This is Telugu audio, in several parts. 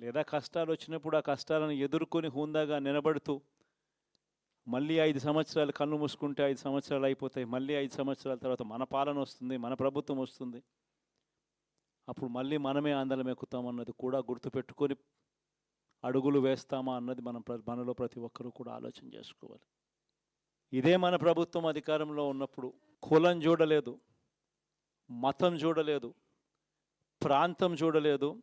లేదా కష్టాలు వచ్చినప్పుడు ఆ కష్టాలను ఎదుర్కొని హుందాగా నిలబడుతూ మళ్ళీ ఐదు సంవత్సరాలు కన్ను మూసుకుంటే ఐదు సంవత్సరాలు అయిపోతాయి. మళ్ళీ ఐదు సంవత్సరాల తర్వాత మన పాలన వస్తుంది మన ప్రభుత్వం వస్తుంది. అప్పుడు మళ్ళీ మనమే ఆందోళన ఎక్కుతామన్నది కూడా గుర్తుపెట్టుకొని అడుగులు వేస్తామా అన్నది మనం ప్ర- మనలో ప్రతి ఒక్కరూ కూడా ఆలోచన చేసుకోవాలి. ఇదే మన ప్రభుత్వం అధికారంలో ఉన్నప్పుడు కులం చూడలేదు మతం చూడలేదు ప్రాంతం చూడలేదు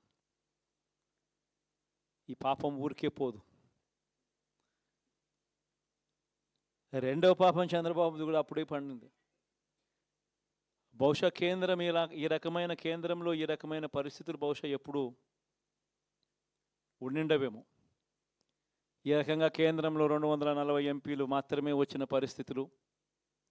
ఈ పాపం ఊరికే పోదు. రెండవ పాపం చంద్రబాబుది కూడా అప్పుడే పండింది. బహుశా కేంద్రం ఇలా ఈ రకమైన కేంద్రంలో ఈ రకమైన పరిస్థితులు బహుశా ఎప్పుడూ ఉండిండవేమో. ఈ రకంగా కేంద్రంలో రెండు వందల నలభై ఎంపీలు మాత్రమే వచ్చిన పరిస్థితులు.